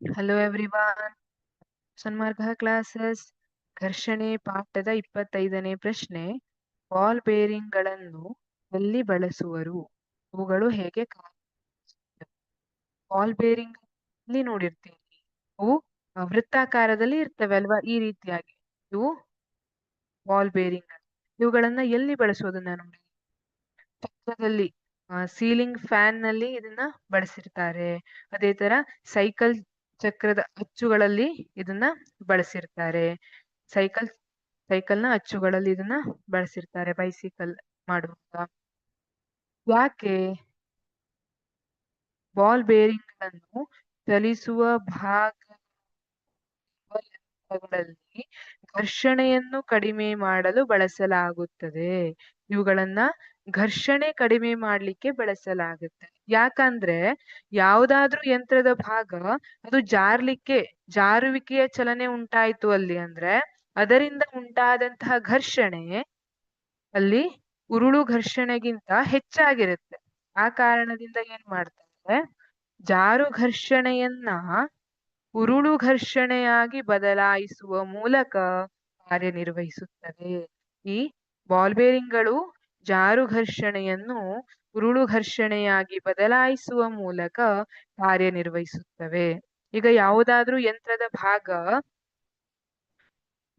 Hello everyone ಸನ್ಮಾರ್ಗ classes ಘರ್ಷಣೆ, ಪಾಠದ ಇಪ್ಪತ್ತೈದನೇ ಪ್ರಶ್ನೆ. ಬಾಲ್ ಬೇರಿಂಗ್ಗಳನ್ನು ಎಲ್ಲಿ ಬಳಸುವರು? ಅವುಗಳು ಹೇಗೆ ಬಾಲ್ ಬೇರಿಂಗ್ ಅಲ್ಲಿ ನೋಡಿರ್ತೀವಿ. ಅವು ವೃತ್ತಾಕಾರದಲ್ಲಿ ಇರ್ತವೆ ಅಲ್ವಾ? ಈ ರೀತಿಯಾಗಿ ಇವು ಬಾಲ್ ಬೇರಿಂಗ್ ಇವುಗಳನ್ನ ಎಲ್ಲಿ ಬಳಸುವುದನ್ನ ನೋಡಿ? ಪಕ್ಕದಲ್ಲಿ ಸೀಲಿಂಗ್ ಫ್ಯಾನ್ನಲ್ಲಿ ಇದನ್ನ ಬಳಸಿರ್ತಾರೆ. ಅದೇ ತರ ಸೈಕಲ್ ಚಕ್ರದ ಅಚ್ಚುಗಳಲ್ಲಿ ಇದನ್ನ ಬಳಸಿರ್ತಾರೆ. ಸೈಕಲ್, ಸೈಕಲ್ನ ಅಚ್ಚುಗಳಲ್ಲಿ ಇದನ್ನ ಬಳಸಿರ್ತಾರೆ ಬೈಸಿಕಲ್ ಮಾಡುವಾಗ. ಯಾಕೆ? ಬಾಲ್ ಬೇರಿಂಗ್ಗಳನ್ನು ಚಲಿಸುವ ಭಾಗಗಳಲ್ಲಿ ಘರ್ಷಣೆಯನ್ನು ಕಡಿಮೆ ಮಾಡಲು ಬಳಸಲಾಗುತ್ತದೆ. ಇವುಗಳನ್ನ ಘರ್ಷಣೆ ಕಡಿಮೆ ಮಾಡ್ಲಿಕ್ಕೆ ಬಳಸಲಾಗುತ್ತೆ ಯಾಕಂದ್ರೆ ಯಾವ್ದಾದ್ರೂ ಯಂತ್ರದ ಭಾಗ ಅದು ಜಾರ್ಲಿಕ್ಕೆ, ಜಾರುವಿಕೆಯ ಚಲನೆ ಉಂಟಾಯ್ತು ಅಲ್ಲಿ ಅಂದ್ರೆ ಅದರಿಂದ ಉಂಟಾದಂತಹ ಘರ್ಷಣೆ ಅಲ್ಲಿ ಉರುಳು ಘರ್ಷಣೆಗಿಂತ ಹೆಚ್ಚಾಗಿರುತ್ತೆ. ಆ ಕಾರಣದಿಂದ ಏನ್ ಮಾಡ್ತಾರೆ? ಜಾರು ಘರ್ಷಣೆಯನ್ನ ಉರುಳು ಘರ್ಷಣೆಯಾಗಿ ಬದಲಾಯಿಸುವ ಮೂಲಕ ಕಾರ್ಯನಿರ್ವಹಿಸುತ್ತದೆ ಈ ಬಾಲ್ ಬೇರಿಂಗ್ಗಳು ಜಾರು ಘರ್ಷಣೆಯನ್ನು ಉರುಳು ಘರ್ಷಣೆಯಾಗಿ ಬದಲಾಯಿಸುವ ಮೂಲಕ ಕಾರ್ಯನಿರ್ವಹಿಸುತ್ತವೆ. ಈಗ ಯಾವುದಾದ್ರೂ ಯಂತ್ರದ ಭಾಗ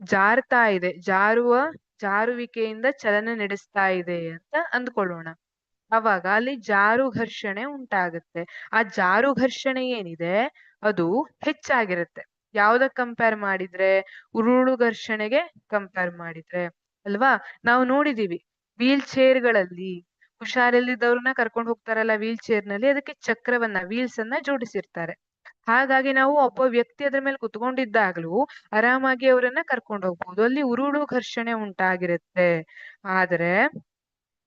ಜಾರ್ತಾ ಇದೆ. ಜಾರುವ, ಜಾರುವಿಕೆಯಿಂದ ಚಲನೆ ನಡೆಸ್ತಾ ಇದೆ ಅಂತ ಅಂದ್ಕೊಳ್ಳೋಣ. ಅವಾಗ ಅಲ್ಲಿ ಜಾರು ಘರ್ಷಣೆ ಉಂಟಾಗುತ್ತೆ. ಆ ಜಾರು ಘರ್ಷಣೆ ಏನಿದೆ? ಅದು ಹೆಚ್ಚಾಗಿರುತ್ತೆ. ಯಾವ್ದಕ್ ಕಂಪೇರ್ ಮಾಡಿದ್ರೆ? ಉರುಳು ಘರ್ಷಣೆಗೆ ಕಂಪೇರ್ ಮಾಡಿದ್ರೆ. ಅಲ್ವಾ? ನಾವು ನೋಡಿದೀವಿ. ವೀಲ್ ಚೇರ್ಗಳಲ್ಲಿ ಹುಷಾರಿಲ್ಲದವ್ರನ್ನ ಕರ್ಕೊಂಡು ಹೋಗ್ತಾರಲ್ಲ ವೀಲ್ ಚೇರ್ನಲ್ಲಿ ಅದಕ್ಕೆ ಚಕ್ರವನ್ನ ವೀಲ್ಸ್ ಅನ್ನ ಜೋಡಿಸಿರ್ತಾರೆ. ಹಾಗಾಗಿ ನಾವು ಒಬ್ಬ ವ್ಯಕ್ತಿ ಅದ್ರ ಮೇಲೆ ಕುತ್ಕೊಂಡಿದ್ದಾಗ್ಲೂ ಆರಾಮಾಗಿ ಅವರನ್ನ ಕರ್ಕೊಂಡು ಹೋಗ್ಬೋದು. ಅಲ್ಲಿ ಉರುಳು ಘರ್ಷಣೆ ಉಂಟಾಗಿರುತ್ತೆ. ಆದ್ರೆ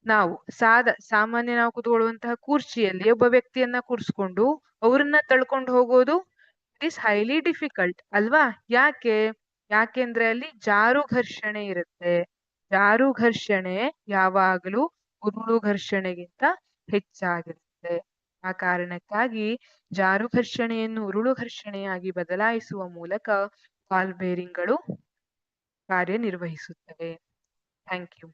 ನಾವು ಸಾದ, ಸಾಮಾನ್ಯ ನಾವು ಕುತ್ಕೊಳ್ಳುವಂತಹ ಕುರ್ಚಿಯಲ್ಲಿ ಒಬ್ಬ ವ್ಯಕ್ತಿಯನ್ನ ಕೂರ್ಸ್ಕೊಂಡು ಅವ್ರನ್ನ ತಳ್ಕೊಂಡು ಹೋಗೋದು ಇಟ್ ಇಸ್ ಹೈಲಿ ಡಿಫಿಕಲ್ಟ್ ಅಲ್ವಾ? ಯಾಕೆ? ಯಾಕೆಂದ್ರೆ ಅಲ್ಲಿ ಜಾರು ಘರ್ಷಣೆ ಇರುತ್ತೆ. ಜಾರು ಘರ್ಷಣೆ ಯಾವಾಗಲೂ ಉರುಳು ಘರ್ಷಣೆಗಿಂತ ಹೆಚ್ಚಾಗಿರುತ್ತೆ. ಆ ಕಾರಣಕ್ಕಾಗಿ ಜಾರು ಘರ್ಷಣೆಯನ್ನು ಉರುಳು ಘರ್ಷಣೆಯಾಗಿ ಬದಲಾಯಿಸುವ ಮೂಲಕ ಬಾಲ್ ಬೇರಿಂಗ್ಗಳು ಕಾರ್ಯನಿರ್ವಹಿಸುತ್ತವೆ. Thank you.